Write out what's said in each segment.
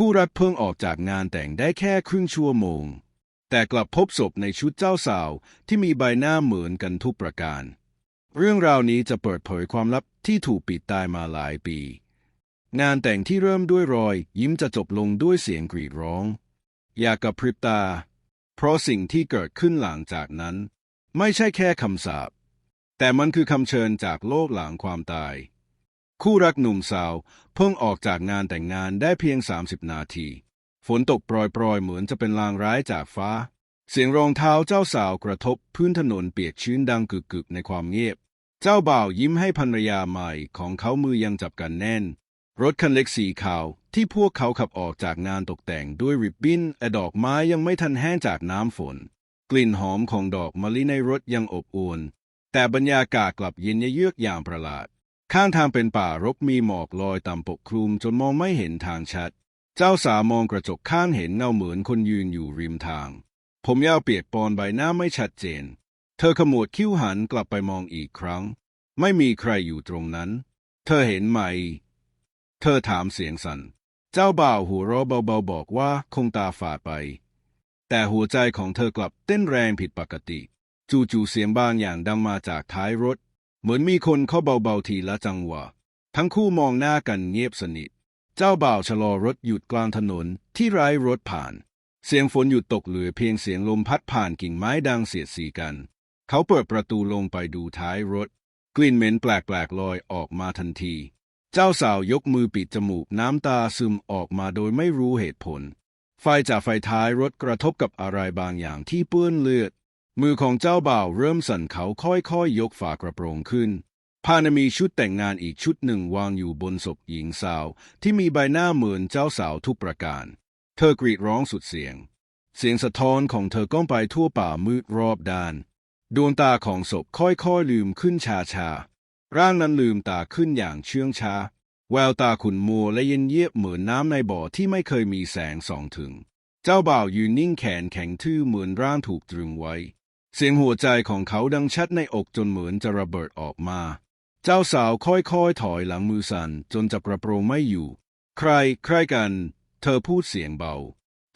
คู่รักเพิ่งออกจากงานแต่งได้แค่ครึ่งชั่วโมง แต่กลับพบศพในชุดเจ้าสาวที่มีใบหน้าเหมือนกันทุกประการ เรื่องราวนี้จะเปิดเผยความลับที่ถูกปิดตายมาหลายปี งานแต่งที่เริ่มด้วยรอย ยิ้มจะจบลงด้วยเสียงกรีดร้อง อย่ากระพริบตา เพราะสิ่งที่เกิดขึ้นหลังจากนั้น ไม่ใช่แค่คำสาปแต่มันคือคำเชิญจากโลกหลังความตาย คู่รักหนุ่มสาว เพิ่งออกจากงานแต่งงานได้เพียง 30 นาที ฝนตกโปรยๆ เหมือนจะเป็นลางร้ายจากฟ้า เสียงรองเท้าเจ้าสาวกระทบพื้นถนนเปียกชื้นดังกึกๆ ในความเงียบ เจ้าบ่าวยิ้มให้ภรรยาใหม่ของเขามือยังจับกันแน่น รถคันเล็กสีขาวที่พวกเขาขับออกจากงานตกแต่งด้วยริบบิ้นและดอกไม้ยังไม่ทันแห้งจากน้ำฝน กลิ่นหอมของดอกมะลิในรถยังอบอวลแต่บรรยากาศกลับเย็นเยือกอย่างประหลาด ข้างทางเป็นป่ารกมีหมอกลอยต่ำปกคลุมจนมองไม่เห็นทางชัด เจ้าสาวมองกระจกข้างเห็นเงาเหมือนคนยืนอยู่ริมทาง ผมยาวเปียกปอนใบหน้าไม่ชัดเจน เธอขมวดคิ้วหันกลับไปมองอีกครั้ง ไม่มีใครอยู่ตรงนั้น เธอเห็นไหม เธอถามเสียงสัน่น เจ้าบ่าวหัวเราะเบาๆบอกว่าคงตาฝาดไป แต่หัวใจของเธอกลับเต้นแรงผิดปกติ จู่ๆเสียงบางอย่างดังมาจากท้ายรถ เหมือนมีคนเข้าเบาๆทีละจังหวะ ทั้งคู่มองหน้ากันเงียบสนิท เจ้าบ่าวชะลอรถหยุดกลางถนนที่ไร้รถผ่าน เสียงฝนหยุดตกเหลือเพียงเสียงลมพัดผ่านกิ่งไม้ดังเสียดสีกัน เขาเปิดประตูลงไปดูท้ายรถ กลิ่นเหม็นแปลกๆลอยออกมาทันที เจ้าสาวยกมือปิดจมูกน้ำตาซึมออกมาโดยไม่รู้เหตุผล ไฟจากไฟท้ายรถกระทบกับอะไรบางอย่างที่เปื้อนเลือด มือของเจ้าบ่าวเริ่มสั่นเขาค่อยๆยยกฝากระโปรงขึ้นผ้านมีชุดแต่งงานอีกชุดหนึ่งวางอยู่บนศพหญิงสาว ที่มีใบหน้าเหมือนเจ้าสาวทุกประการ เธอกรีดร้องสุดเสียง เสียงสะท้อนของเธอก้องไปทั่วป่ามืดรอบด้าน ดวงตาของศพค่อยๆลืมขึ้นชาชาร่างนั้นลืมตาขึ้นอย่างเชื่องช้า แววตาขุ่นมัวและเย็นเยียบเหมือนน้ำในบ่อที่ไม่เคยมีแสงส่องถึง เจ้าบ่าวยืนนิ่งแขนแข็งทื่อเหมือนร่างถูกตรึงไว้ เสียงหัวใจของเขาดังชัดในอกจนเหมือนจะระเบิดออกมา เจ้าสาวค่อยๆถอยหลังมือสั่นจนจับกระโปรงไม่อยู่ ใคร ใครกัน เธอพูดเสียงเบา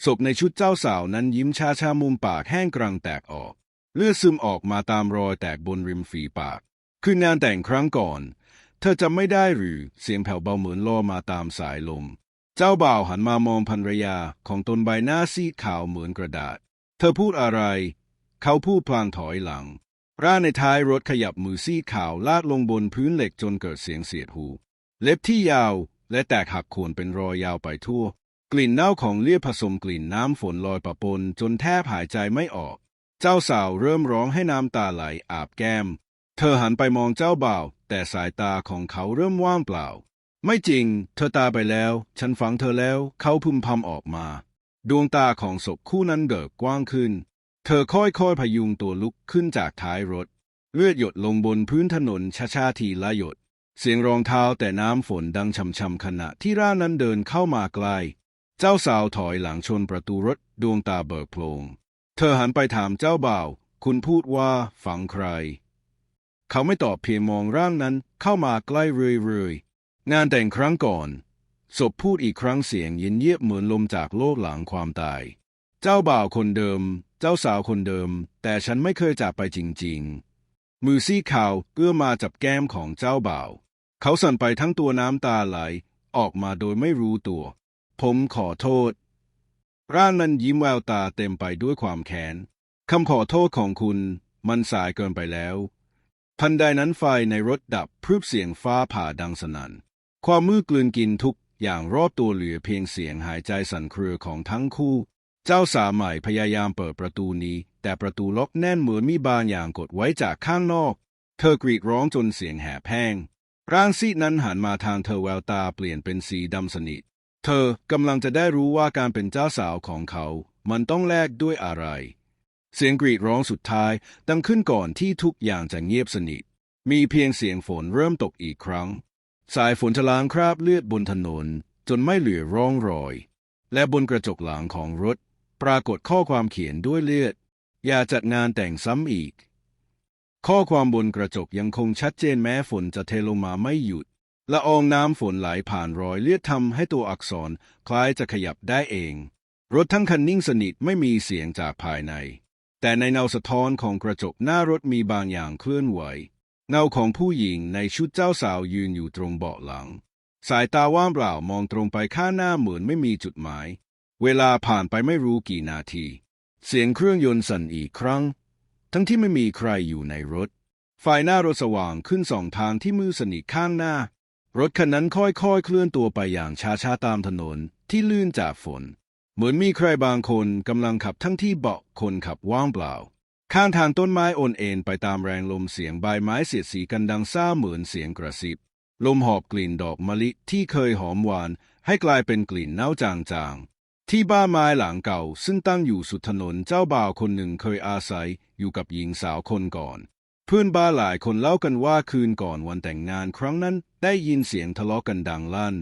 ศพในชุดเจ้าสาวนั้นยิ้มชาชามุมปากแห้งกรังแตกออก เลือดซึมออกมาตามรอยแตกบนริมฝีปาก คืองานแต่งครั้งก่อน เธอจำไม่ได้หรือเสียงแผ่วเบาเหมือนล่อมาตามสายลม เจ้าบ่าวหันมามองภรรยาของตนใบหน้าซีดขาวเหมือนกระดาษ เธอพูดอะไร เขาพูดพลางถอยหลัง ร่างในท้ายรถขยับมือซีดขาวลาดลงบนพื้นเหล็กจนเกิดเสียงเสียดหู เล็บที่ยาวและแตกหักโคนเป็นรอยยาวไปทั่ว กลิ่นเน่าของเลือดผสมกลิ่นน้ำฝนลอยปะปนจนแทบหายใจไม่ออก เจ้าสาวเริ่มร้องให้น้ำตาไหลอาบแก้ม เธอหันไปมองเจ้าบ่าว แต่สายตาของเขาเริ่มว่างเปล่า ไม่จริง เธอตาไปแล้ว ฉันฝังเธอแล้ว เขาพึมพำออกมา ดวงตาของศพคู่นั้นเกิดกว้างขึ้น เธอค่อยๆพยุงตัวลุกขึ้นจากท้ายรถ เลือดหยดลงบนพื้นถนนช้าๆทีละหยด เสียงรองเท้าแต่น้ำฝนดังช่ำๆขณะที่ร่างนั้นเดินเข้ามาใกล้เจ้าสาวถอยหลังชนประตูรถดวงตาเบิกโพลง เธอหันไปถามเจ้าบ่าว คุณพูดว่าฝังใคร เขาไม่ตอบเพียงมองร่างนั้นเข้ามาใกล้เรื่อยๆงานแต่งครั้งก่อนศพพูดอีกครั้งเสียงเย็นเยียบเหมือนลมจากโลกหลังความตาย เจ้าบ่าวคนเดิม เจ้าสาวคนเดิม แต่ฉันไม่เคยจากไปจริง ๆ มือซี่ขาวเอื้อมาจับแก้มของเจ้าบ่าว เขาสั่นไปทั้งตัวน้ำตาไหล ออกมาโดยไม่รู้ตัว ผมขอโทษ ร่างนั้นยิ้มแววตาเต็มไปด้วยความแค้นคำขอโทษของคุณ มันสายเกินไปแล้วทันใดนั้นไฟในรถดับพรึบเสียงฟ้าผ่าดังสนัน่น ความมืดกลืนกินทุกอย่างรอบตัวเหลือเพียงเสียงหายใจสั่นเครือของทั้งคู่ เจ้าสาวใหม่พยายามเปิดประตูนี้ แต่ประตูล็อกแน่นเหมือนมีบางอย่างกดไว้จากข้างนอก เธอกรีดร้องจนเสียงแหบแห้งร่างซีดนั้นหันมาทางเธอแววตาเปลี่ยนเป็นสีดำสนิท เธอกำลังจะได้รู้ว่าการเป็นเจ้าสาวของเขา มันต้องแลกด้วยอะไร เสียงกรีดร้องสุดท้ายดังขึ้นก่อนที่ทุกอย่างจะเงียบสนิท มีเพียงเสียงฝนเริ่มตกอีกครั้ง สายฝนจะล้างคราบเลือดบนถนน จนไม่เหลือร่องรอย และบนกระจกหลังของรถ ปรากฏข้อความเขียนด้วยเลือด อย่าจัดงานแต่งซ้ำอีก ข้อความบนกระจกยังคงชัดเจนแม้ฝนจะเทลงมาไม่หยุดละอองน้ำฝนไหลผ่านรอยเลือดทำให้ตัวอักษรคล้ายจะขยับได้เอง รถทั้งคันนิ่งสนิทไม่มีเสียงจากภายใน แต่ในเงาสะท้อนของกระจกหน้ารถมีบางอย่างเคลื่อนไหวเงาของผู้หญิงในชุดเจ้าสาวยืนอยู่ตรงเบาะหลัง สายตาว่างเปล่ามองตรงไปข้างหน้าเหมือนไม่มีจุดหมาย เวลาผ่านไปไม่รู้กี่นาที เสียงเครื่องยนต์สั่นอีกครั้ง ทั้งที่ไม่มีใครอยู่ในรถไฟหน้ารถสว่างขึ้นสองทางที่มือสนิทข้างหน้า รถคันนั้นค่อยๆเคลื่อนตัวไปอย่างช้าๆตามถนนที่ลื่นจากฝน เหมือนมีใครบางคนกำลังขับทั้งที่เบาะคนขับว่างเปล่า ข้างทางต้นไม้โอนเอ็นไปตามแรงลมเสียงใบไม้เสียดสีกันดังซ่าเหมือนเสียงกระซิบลมหอบกลิ่นดอกมะลิที่เคยหอมหวานให้กลายเป็นกลิ่นเน่าจางๆ ที่บ้านไม้หลังเก่า ซึ่งตั้งอยู่สุดถนนเจ้าบ่าวคนหนึ่งเคยอาศัยอยู่กับหญิงสาวคนก่อน เพื่อนบ้านหลายคนเล่ากันว่าคืนก่อนวันแต่งงานครั้งนั้นได้ยินเสียงทะเลาะกันดังลั่น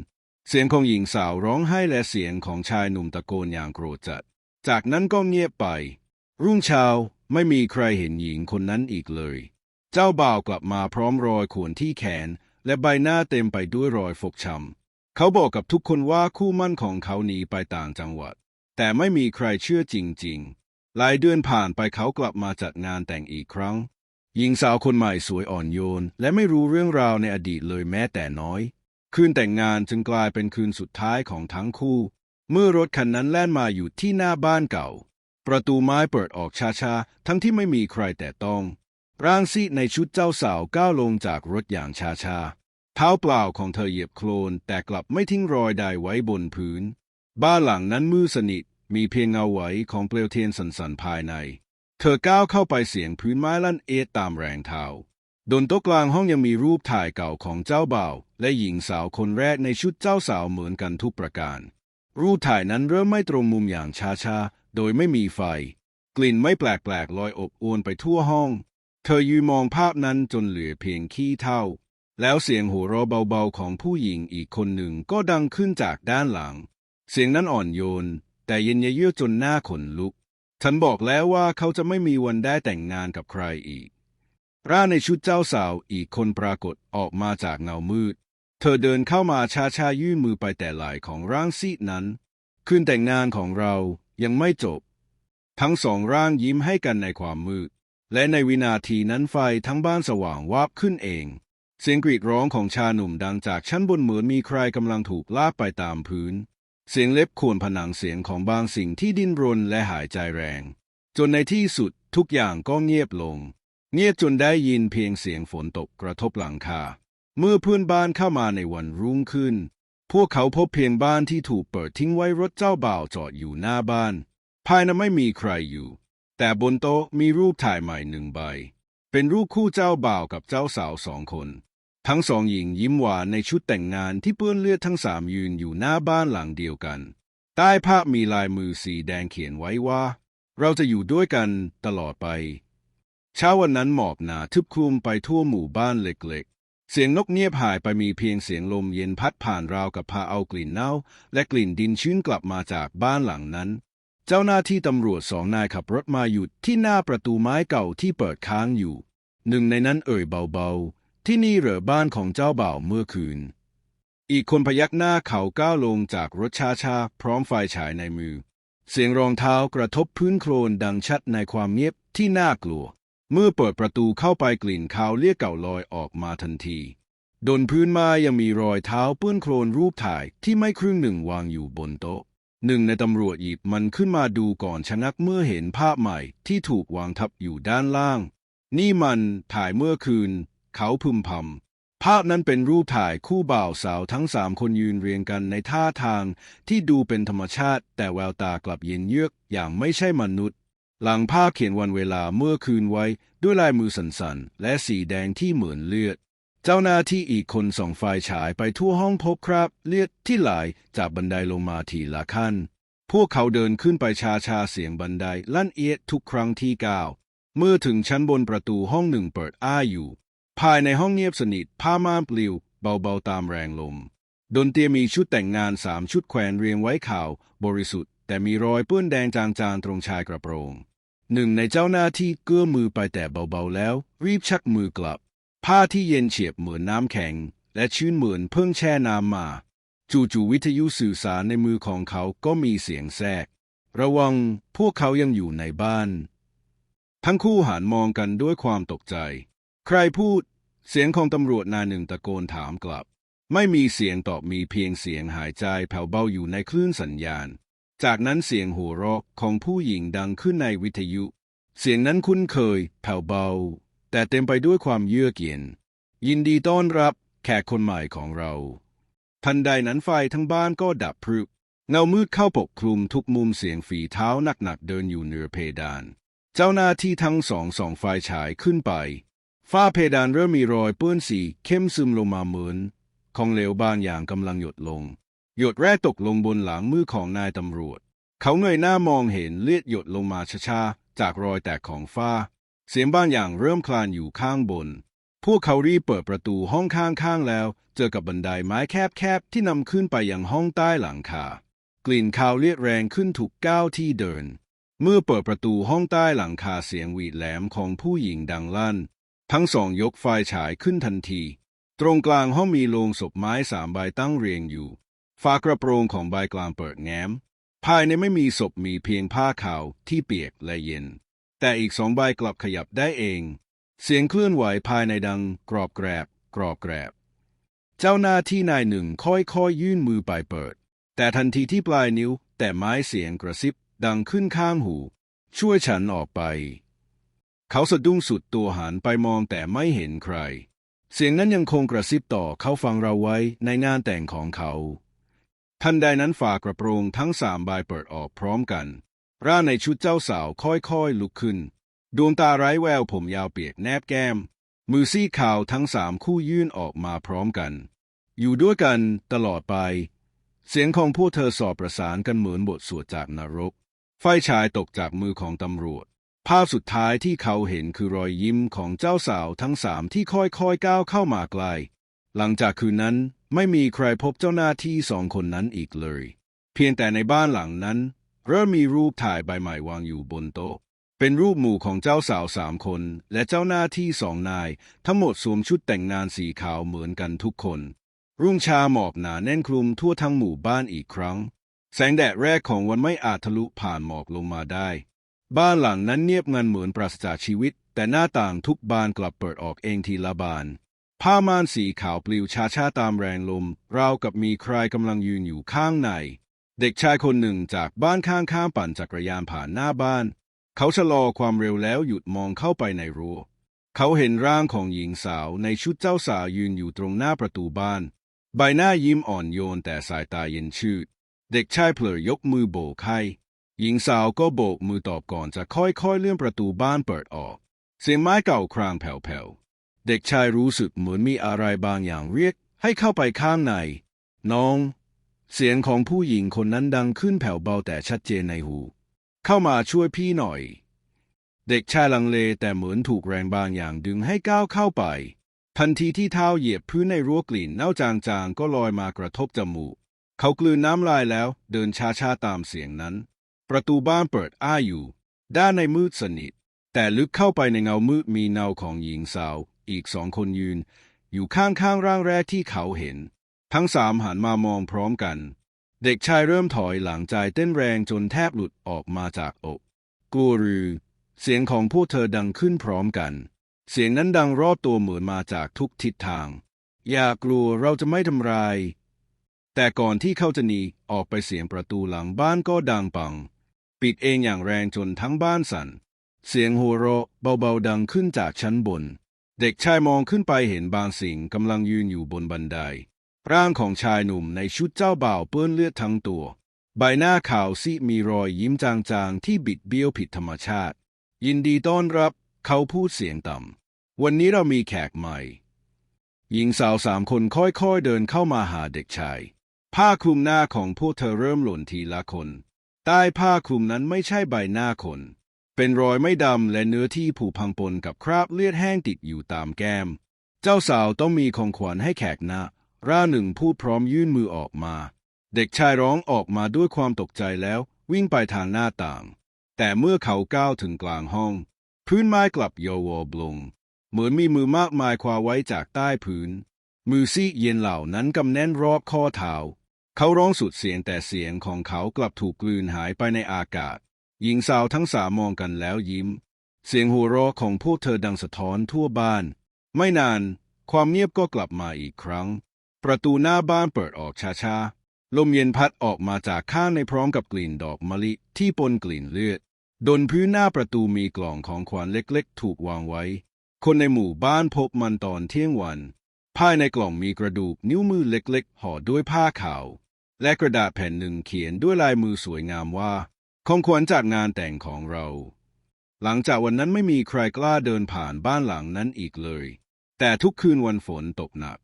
เสียงของหญิงสาวร้องไห้และเสียงของชายหนุ่มตะโกนอย่างโกรธจัด จากนั้นก็เงียบไป รุ่งเช้าไม่มีใครเห็นหญิงคนนั้นอีกเลย เจ้าบ่าวกลับมาพร้อมรอยข่วนที่แขน และใบหน้าเต็มไปด้วยรอยฟกช้ำ เขาบอกกับทุกคนว่าคู่มั่นของเขาหนีไปต่างจังหวัด แต่ไม่มีใครเชื่อจริง ๆ หลายเดือนผ่านไปเขากลับมาจัดงานแต่งอีกครั้ง หญิงสาวคนใหม่สวยอ่อนโยน และไม่รู้เรื่องราวในอดีตเลยแม้แต่น้อย คืนแต่งงานจึงกลายเป็นคืนสุดท้ายของทั้งคู่ เมื่อรถคันนั้นแล่นมาอยู่ที่หน้าบ้านเก่า ประตูไม้เปิดออกช้าๆทั้งที่ไม่มีใครแต่ต้องร่างซีในชุดเจ้าสาวก้าวลงจากรถอย่างช้าๆ ท้าเปล่าของเธอเหยียบโคลนแต่กลับไม่ทิ้งรอยใดไว้บนพื้น บ้านหลังนั้นมืดสนิทมีเพียงเงาไหวของเปลวเทียนสันๆภายใน เธอก้าวเข้าไปเสียงพื้นไม้ลั่นเอดตามแรงเท้าบนโต๊ะกลางห้องยังมีรูปถ่ายเก่าของเจ้าบ่าว และหญิงสาวคนแรกในชุดเจ้าสาวเหมือนกันทุกประการ รูปถ่ายนั้นเริ่มไม่ตรงมุมอย่างช้าๆ โดยไม่มีไฟ กลิ่นไม่แปลกๆลอยอบอวนไปทั่วห้อง เธอยืนมองภาพนั้นจนเหลือเพียงขี้เท่า แล้วเสียงหัวเราะเบาๆของผู้หญิงอีกคนหนึ่งก็ดังขึ้นจากด้านหลัง เสียงนั้นอ่อนโยน แต่เย็นเยือกจนหน้าขนลุก ฉันบอกแล้วว่าเขาจะไม่มีวันได้แต่งงานกับใครอีกร่าในชุดเจ้าสาวอีกคนปรากฏออกมาจากเงามืด เธอเดินเข้ามาช้าๆยื่นมือไปแต่ไหล่ของร่างซีดนั้น คืนแต่งงานของเรายังไม่จบ ทั้งสองร่างยิ้มให้กันในความมืด และในวินาทีนั้นไฟทั้งบ้านสว่างวาบขึ้นเอง เสียงกรีดร้องของชาหนุ่มดังจากชั้นบนเหมือนมีใครกำลังถูกลากไปตามพื้น เสียงเล็บข่วนผนังเสียงของบางสิ่งที่ดิ้นรนและหายใจแรง จนในที่สุดทุกอย่างก็เงียบลง เงียบจนได้ยินเพียงเสียงฝนตกกระทบหลังคา เมื่อเพื่อนบ้านเข้ามาในวันรุ่งขึ้น พวกเขาพบเพียงบ้านที่ถูกเปิดทิ้งไว้รถเจ้าบ่าวจอดอยู่หน้าบ้าน ภายในไม่มีใครอยู่ แต่บนโต๊ะมีรูปถ่ายใหม่หนึ่งใบ เป็นรูปคู่เจ้าบ่าวกับเจ้าสาวสองคน ทั้งสองหญิงยิ้มหวานในชุดแต่งงานที่เปื้อนเลือดทั้งสามยืนอยู่หน้าบ้านหลังเดียวกัน ใต้ภาพมีลายมือสีแดงเขียนไว้ว่า เราจะอยู่ด้วยกันตลอดไป เช้าวันนั้นหมอกหนาทึบคลุมไปทั่วหมู่บ้านเล็กๆ เสียงนกเงียบหายไปมีเพียงเสียงลมเย็นพัดผ่านราวกับพาเอากลิ่นเน่า และกลิ่นดินชื้นกลับมาจากบ้านหลังนั้น เจ้าหน้าที่ตำรวจสองนายขับรถมาหยุดที่หน้าประตูไม้เก่าที่เปิดค้างอยู่ หนึ่งในนั้นเอ่ยเบาๆ ที่นี่เหรอบ้านของเจ้าบ่าวเมื่อคืน อีกคนพยักหน้าเขาก้าวลงจากรถช้าพร้อมไฟฉายในมือ เสียงรองเท้ากระทบพื้นโคลนดังชัดในความเงียบที่น่ากลัว เมื่อเปิดประตูเข้าไปกลิ่นคาวเลี่ยเก่าลอยออกมาทันทีบนพื้นม้ยังมีรอยเท้าเปื้อนโคลนรูปถ่ายที่ไม่ครึ่งหนึ่งวางอยู่บนโต๊ะหนึ่งในตำรวจหยิบมันขึ้นมาดูก่อนชะงักเมื่อเห็นภาพใหม่ที่ถูกวางทับอยู่ด้านล่าง นี่มันถ่ายเมื่อคืน เขาพึมพำภาพนั้นเป็นรูปถ่ายคู่บ่าวสาวทั้งสามคนยืนเรียงกันในท่าทางที่ดูเป็นธรรมชาติ แต่แววตากลับเย็นเยือกอย่างไม่ใช่มนุษย์ หลังภาพเขียนวันเวลาเมื่อคืนไว้ด้วยลายมือสันๆ และสีแดงที่เหมือนเลือด เจ้าหน้าที่อีกคนส่องไฟฉายไปทั่วห้องพบครับเลือดที่ไหลจากบันไดลงมาทีละขั้นพวกเขาเดินขึ้นไปชาชาๆเสียงบันไดลั่นเอียดทุกครั้งที่ก้าว เมื่อถึงชั้นบนประตูห้องหนึ่งเปิดอ้าอยู่ ภายในห้องเงียบสนิทผ้าม่านปลิว เบาๆตามแรงลม ดนเตียมีชุดแต่งงานสามชุดแขวนเรียงไว้ข่าว บริสุทธิ์ แต่มีรอยเปื้อนแดงจางๆตรงชายกระโปรง หนึ่งในเจ้าหน้าที่เกื้อมือไปแต่เบาๆแล้ว รีบชักมือกลับ ผ้าที่เย็นเฉียบเหมือนน้ำแข็ง และชื่นเหมือนเพิ่งแช่น้ำมา จู่ๆวิทยุสื่อสารในมือของเขาก็มีเสียงแทรก ระวังพวกเขายังอยู่ในบ้าน ทั้งคู่หันมองกันด้วยความตกใจ ใครพูด เสียงของตำรวจนายหนึ่งตะโกนถามกลับ ไม่มีเสียงตอบมีเพียงเสียงหายใจแผ่วเบาอยู่ในคลื่นสัญญาณ จากนั้นเสียงหัวเราะของผู้หญิงดังขึ้นในวิทยุ เสียงนั้นคุ้นเคย แผ่วเบา แต่เต็มไปด้วยความเยือกเย็น ยินดีต้อนรับแขกคนใหม่ของเรา ทันใดนั้นไฟทั้งบ้านก็ดับพรึบเงามืดเข้าปกคลุมทุกมุมเสียงฝีเท้าหนักๆเดินอยู่เหนือเพดาน เจ้าหน้าที่ทั้งสองส่องไฟฉายขึ้นไป ฝ้าเพดานเริ่มมีรอยเปื้อนสีเข้มซึมลงมาเหมือนของเหลวบางอย่างกำลังหยดลง หยดแรกตกลงบนหลังมือของนายตำรวจ เขาเงยหน้ามองเห็นเลือดหยดลงมาช้าๆจากรอยแตกของฝ้า เสียงบางอย่างเริ่มคลานอยู่ข้างบน พวกเขารีบเปิดประตูห้องข้างๆแล้ว เจอกับบันไดไม้แคบๆที่นำขึ้นไปยังห้องใต้หลังคากลิ่นคาวเลียดแรงขึ้นทุกก้าวที่เดิน เมื่อเปิดประตูห้องใต้หลังคาเสียงหวีดแหลมของผู้หญิงดังลั่น ทั้งสองยกไฟฉายขึ้นทันที ตรงกลางห้องมีโลงศพไม้สามใบตั้งเรียงอยู่ฝากระโปรงของใบกลางเปิดแง้ม ภายในไม่มีศพมีเพียงผ้าขาวที่เปียกและเย็น แต่อีกสองใบกลับขยับได้เอง เสียงเคลื่อนไหวภายในดังกรอบแกรบ กรอบแกรบ เจ้าหน้าที่นายหนึ่งค่อยๆยื่นมือไปเปิด แต่ทันทีที่ปลายนิ้ว แต่ไม้เสียงกระซิบดังขึ้นข้างหู ช่วยฉันออกไป เขาสะดุ้งสุดตัวหันไปมองแต่ไม่เห็นใคร เสียงนั้นยังคงกระซิบต่อเขาฟังเราไว้ในงานแต่งของเขา ทันใดนั้นฝากกระโปรงทั้งสามใบเปิดออกพร้อมกัน ร่างในชุดเจ้าสาวค่อยๆลุกขึ้น ดวงตาไร้แววผมยาวเปียกแนบแก้ม มือซี่ขาวทั้งสามคู่ยื่นออกมาพร้อมกัน อยู่ด้วยกันตลอดไป เสียงของพวกเธอสอบประสานกันเหมือนบทสวดจากนรก ไฟฉายตกจากมือของตำรวจ ภาพสุดท้ายที่เขาเห็นคือรอยยิ้มของเจ้าสาวทั้งสามที่ค่อยๆก้าวเข้ามาใกล้หลังจากคืนนั้นไม่มีใครพบเจ้าหน้าที่สองคนนั้นอีกเลย เพียงแต่ในบ้านหลังนั้น เริ่มมีรูปถ่ายใบใหม่วางอยู่บนโต๊ะ เป็นรูปหมู่ของเจ้าสาวสามคน และเจ้าหน้าที่สองนาย ทั้งหมดสวมชุดแต่งงานสีขาวเหมือนกันทุกคน รุ่งเชาหมอกหนาแน่นคลุมทั่วทั้งหมู่บ้านอีกครั้ง แสงแดดแรกของวันไม่อาจทะลุผ่านหมอกลงมาได้ บ้านหลังนั้นเงียบงันเหมือนปราศจากชีวิต แต่หน้าต่างทุกบานกลับเปิดออกเองทีละบาน ผ้าม่านสีขาวปลิวชาชาตามแรงลม ราวกับมีใครกำลังยืนอยู่ข้างใน เด็กชายคนหนึ่งจากบ้านข้างๆปั่นจักรยานผ่านหน้าบ้าน เขาชะลอความเร็วแล้วหยุดมองเข้าไปในรั้วเขาเห็นร่างของหญิงสาวในชุดเจ้าสาวยืนอยู่ตรงหน้าประตูบ้าน ใบหน้ายิ้มอ่อนโยนแต่สายตาเย็นชืดเด็กชายเผลอยกมือโบกให้ หญิงสาวก็โบกมือตอบก่อนจะค่อยๆเลื่อนประตูบ้านเปิดออก เสียงไม้เก่าครางแผ่วๆ เด็กชายรู้สึกเหมือนมีอะไรบางอย่างเรียก ให้เข้าไปข้างใน น้อง เสียงของผู้หญิงคนนั้นดังขึ้นแผ่วเบาแต่ชัดเจนในหู เข้ามาช่วยพี่หน่อย เด็กชายลังเลแต่เหมือนถูกแรงบางอย่างดึงให้ก้าวเข้าไป ทันทีที่เท้าเหยียบพื้นในรั้วกลิ่นเน่าจางๆก็ลอยมากระทบจมูก เขากลืนน้ำลายแล้วเดินช้าๆตามเสียงนั้น ประตูบ้านเปิดอ้าอยู่ ด้านในมืดสนิท แต่ลึกเข้าไปในเงามืดมีเงาของหญิงสาว อีกสองคนยืน อยู่ข้างๆร่างแรกที่เขาเห็น ทั้งสามหันมามองพร้อมกัน เด็กชายเริ่มถอยหลังใจเต้นแรงจนแทบหลุดออกมาจากอกกลัวหรือเสียงของพวกเธอดังขึ้นพร้อมกัน เสียงนั้นดังรอบตัวเหมือนมาจากทุกทิศทาง อย่ากลัวเราจะไม่ทำลาย แต่ก่อนที่เขาจะหนีออกไปเสียงประตูหลังบ้านก็ดังปัง ปิดเองอย่างแรงจนทั้งบ้านสั่น เสียงหัวเราะเบาๆดังขึ้นจากชั้นบน เด็กชายมองขึ้นไปเห็นบางสิ่งกำลังยืนอยู่บนบันได ร่างของชายหนุ่มในชุดเจ้าบ่าวเปื้อนเลือดทั้งตัว ใบหน้าขาวซีมีรอยยิ้มจางๆที่บิดเบี้ยวผิดธรรมชาติ ยินดีต้อนรับเขาพูดเสียงต่ำ วันนี้เรามีแขกใหม่ หญิงสาวสามคนค่อยๆเดินเข้ามาหาเด็กชาย ผ้าคลุมหน้าของพวกเธอเริ่มหล่นทีละคน ใต้ผ้าคลุมนั้นไม่ใช่ใบหน้าคน เป็นรอยไม่ดำและเนื้อที่ผุพังปนกับคราบเลือดแห้งติดอยู่ตามแก้ม เจ้าสาวต้องมีของขวัญให้แขกนะร่าหนึ่งพูดพร้อมยื่นมือออกมา เด็กชายร้องออกมาด้วยความตกใจแล้ววิ่งไปทางหน้าต่าง แต่เมื่อเขาก้าวถึงกลางห้อง พื้นไม้กลับโยวบลง เหมือนมีมือมากมายคว้าไว้จากใต้พื้น มือซีเย็นเหล่านั้นกำแน่นรอบข้อเท้า เขาร้องสุดเสียงแต่เสียงของเขากลับถูกกลืนหายไปในอากาศ หญิงสาวทั้งสามมองกันแล้วยิ้ม เสียงหัวเราะของพวกเธอดังสะท้อนทั่วบ้าน ไม่นาน ความเงียบก็กลับมาอีกครั้ง ประตูหน้าบ้านเปิดออกช้าๆ ลมเย็นพัดออกมาจากข้างในพร้อมกับกลิ่นดอกมะลิที่ปนกลิ่นเลือดบนพื้นหน้าประตูมีกล่องของขวัญเล็กๆ ถูกวางไว้ คนในหมู่บ้านพบมันตอนเที่ยงวัน ภายในกล่องมีกระดูกนิ้วมือเล็กๆห่อด้วยผ้าขาว และกระดาษแผ่นหนึ่งเขียนด้วยลายมือสวยงามว่าของขวัญจากงานแต่งของเรา หลังจากวันนั้นไม่มีใครกล้าเดินผ่านบ้านหลังนั้นอีกเลย แต่ทุกคืนวันฝนตกหนัก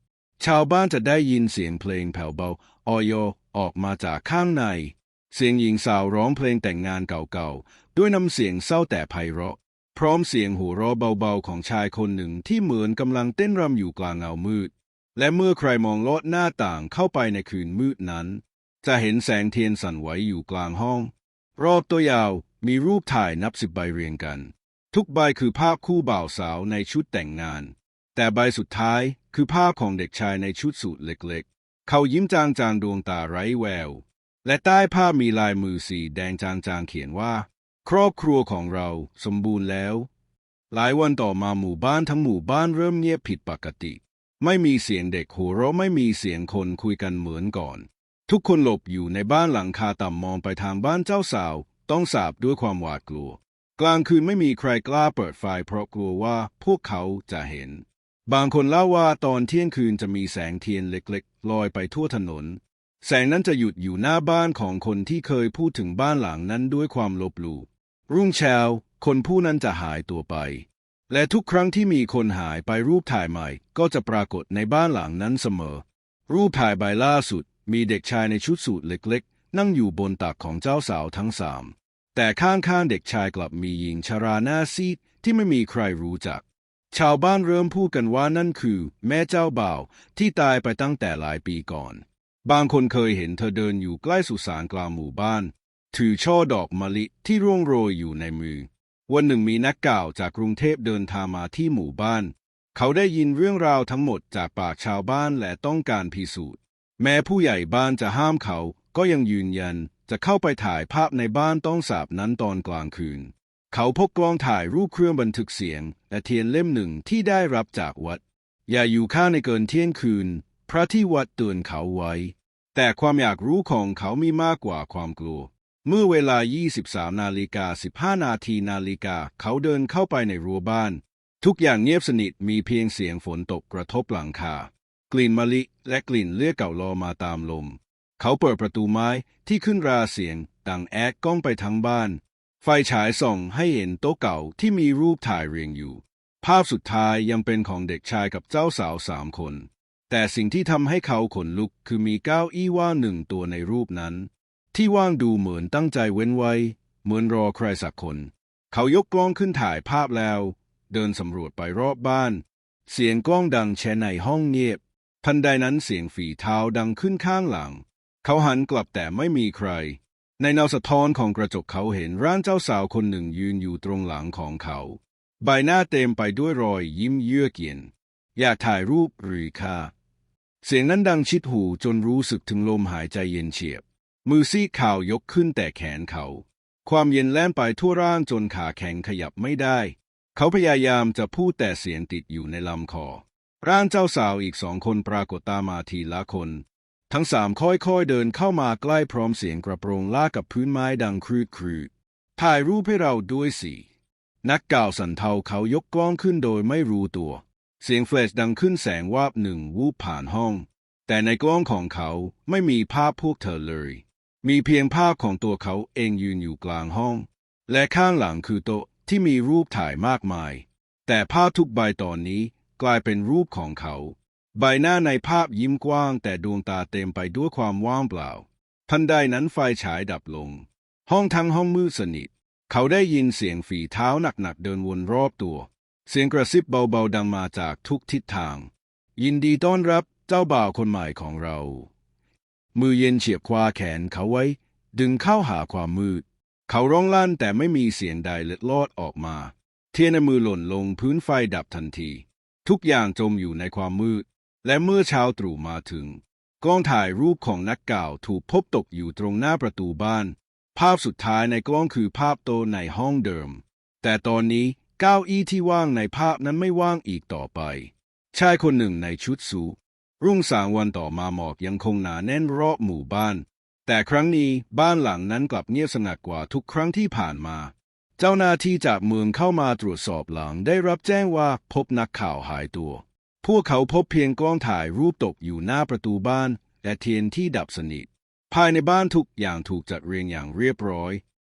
ชาวบ้านจะได้ยินเสียงเพลงแผ่วเบาออยออกมาจากข้างใน เสียงหญิงสาวร้องเพลงแต่งงานเก่าๆ ด้วยน้ำเสียงเศร้าแต่ไพเราะ พร้อมเสียงหัวเราะเบาๆของชายคนหนึ่งที่เหมือนกำลังเต้นรำอยู่กลางเงามืด และเมื่อใครมองลอดหน้าต่างเข้าไปในคืนมืดนั้น จะเห็นแสงเทียนสั่นไหวอยู่กลางห้อง รอบตัวยาวมีรูปถ่ายนับสิบใบเรียงกัน ทุกใบคือภาพคู่บ่าวสาวในชุดแต่งงาน แต่ใบสุดท้ายคือภาพของเด็กชายในชุดสูทเล็กๆ เขายิ้มจางๆดวงตาไร้แวว และใต้ภาพมีลายมือสีแดงจางๆเขียนว่า ครอบครัวของเราสมบูรณ์แล้ว หลายวันต่อมาหมู่บ้านทั้งหมู่บ้านเริ่มเงียบผิดปกติ ไม่มีเสียงเด็กหัวเราะไม่มีเสียงคนคุยกันเหมือนก่อน ทุกคนหลบอยู่ในบ้านหลังคาต่ำมองไปทางบ้านเจ้าสาว ต้องสาบด้วยความหวาดกลัว กลางคืนไม่มีใครกล้าเปิดไฟเพราะกลัวว่าพวกเขาจะเห็น บางคนเล่าว่าตอนเที่ยงคืนจะมีแสงเทียนเล็กๆลอยไปทั่วถนนแสงนั้นจะหยุดอยู่หน้าบ้านของคนที่เคยพูดถึงบ้านหลังนั้นด้วยความลบหลู่ รุ่งเช้าคนผู้นั้นจะหายตัวไป และทุกครั้งที่มีคนหายไปรูปถ่ายใหม่ ก็จะปรากฏในบ้านหลังนั้นเสมอ รูปถ่ายใบล่าสุด มีเด็กชายในชุดสูทเล็กๆ นั่งอยู่บนตักของเจ้าสาวทั้งสามแต่ข้างๆเด็กชายกลับมีหญิงชราหน้าซีดที่ไม่มีใครรู้จัก ชาวบ้านเริ่มพูดกันว่านั่นคือ แม่เจ้าบ่าวที่ตายไปตั้งแต่หลายปีก่อน บางคนเคยเห็นเธอเดินอยู่ใกล้สุสานกลางหมู่บ้าน ถือช่อดอกมะลิที่ร่วงโรยอยู่ในมือ วันหนึ่งมีนักกล่าวจากกรุงเทพเดินทางมาที่หมู่บ้าน เขาได้ยินเรื่องราวทั้งหมดจากปากชาวบ้านและต้องการพิสูจน์ แม้ผู้ใหญ่บ้านจะห้ามเขาก็ยังยืนยันจะเข้าไปถ่ายภาพในบ้านต้องสาบนั้นตอนกลางคืน เขาพกกล้องถ่ายรูปเครื่องบันทึกเสียง และเทียนเล่มหนึ่งที่ได้รับจากวัด อย่าอยู่ข้างในเกินเที่ยงคืน พระที่วัดเตือนเขาไว้ แต่ความอยากรู้ของเขามีมากกว่าความกลัว เมื่อเวลา 23 นาฬิกา 15 นาทีนาฬิกา เขาเดินเข้าไปในรั้วบ้าน ทุกอย่างเงียบสนิทมีเพียงเสียงฝนตกกระทบหลังคา กลิ่นมะลิและกลิ่นเลือดเก่าลอมาตามลม เขาเปิดประตูไม้ที่ขึ้นราเสียง ดังแอดก้องไปทั้งบ้าน ไฟฉายส่องให้เห็นโต๊ะเก่าที่มีรูปถ่ายเรียงอยู่ ภาพสุดท้ายยังเป็นของเด็กชายกับเจ้าสาวสามคน แต่สิ่งที่ทำให้เขาขนลุกคือมีเก้าอี้ว่าหนึ่งตัวในรูปนั้น ที่ว่างดูเหมือนตั้งใจเว้นไว้ เหมือนรอใครสักคน เขายกกล้องขึ้นถ่ายภาพแล้ว เดินสำรวจไปรอบบ้าน เสียงกล้องดังแช่ในห้องเงียบ ทันใดนั้นเสียงฝีเท้าดังขึ้นข้างหลัง เขาหันกลับแต่ไม่มีใคร ในเงาสะท้อนของกระจกเขาเห็นร่างเจ้าสาวคนหนึ่งยืนอยู่ตรงหลังของเขา ใบหน้าเต็มไปด้วยรอยยิ้มเยือกเย็นอยากถ่ายรูปหรือค่าเสียงนั้นดังชิดหูจนรู้สึกถึงลมหายใจเย็นเฉียบ มือซีกขาวยกขึ้นแต่แขนเขา ความเย็นแล่นไปทั่วร่างจนขาแข็งขยับไม่ได้ เขาพยายามจะพูดแต่เสียงติดอยู่ในลำคอ ร่างเจ้าสาวอีกสองคนปรากฏตามมาทีละคน ทั้งสามค่อยๆเดินเข้ามาใกล้พร้อมเสียงกระโปรงลากกับพื้นไม้ดังครืดครืดถ่ายรูปให้เราด้วยสิ นักก่าวสันเทาเขายกกล้องขึ้นโดยไม่รู้ตัว เสียงแฟลชดังขึ้นแสงวาบหนึ่งวูบผ่านห้อง แต่ในกล้องของเขาไม่มีภาพพวกเธอเลย มีเพียงภาพของตัวเขาเองยืนอยู่กลางห้อง และข้างหลังคือโต๊ะที่มีรูปถ่ายมากมาย แต่ภาพทุกใบตอนนี้กลายเป็นรูปของเขา ใบหน้าในภาพยิ้มกว้าง แต่ดวงตาเต็มไปด้วยความว่างเปล่า ทันใดนั้นไฟฉายดับลง ห้องทั้งห้องมืดสนิท เขาได้ยินเสียงฝีเท้าหนักๆเดินวนรอบตัว เสียงกระซิบเบาๆดังมาจากทุกทิศทาง ยินดีต้อนรับเจ้าบ่าวคนใหม่ของเรา มือเย็นเฉียบคว้าแขนเขาไว้ ดึงเข้าหาความมืด เขาร้องลั่นแต่ไม่มีเสียงใดเล็ดลอดออกมา เทียนในมือหล่นลงพื้นไฟดับทันที ทุกอย่างจมอยู่ในความมืด และเมื่อเช้าตรู่มาถึงกล้องถ่ายรูปของนักก่าวถูกพบตกอยู่ตรงหน้าประตูบ้าน ภาพสุดท้ายในกล้องคือภาพโตในห้องเดิม แต่ตอนนี้เก้าอี้ที่ว่างในภาพนั้นไม่ว่างอีกต่อไป ชายคนหนึ่งในชุดสูท รุ่งสางวันต่อมาหมอกยังคงหนาแน่นรอบหมู่บ้าน แต่ครั้งนี้บ้านหลังนั้นกลับเงียบสงัดกว่าทุกครั้งที่ผ่านมา เจ้าหน้าที่จากเมืองเข้ามาตรวจสอบหลังได้รับแจ้งว่าพบนักข่าวหายตัว พวกเขาพบเพียงกล้องถ่ายรูปตกอยู่หน้าประตูบ้าน และเทียนที่ดับสนิท ภายในบ้านทุกอย่างถูกจัดเรียงอย่างเรียบร้อย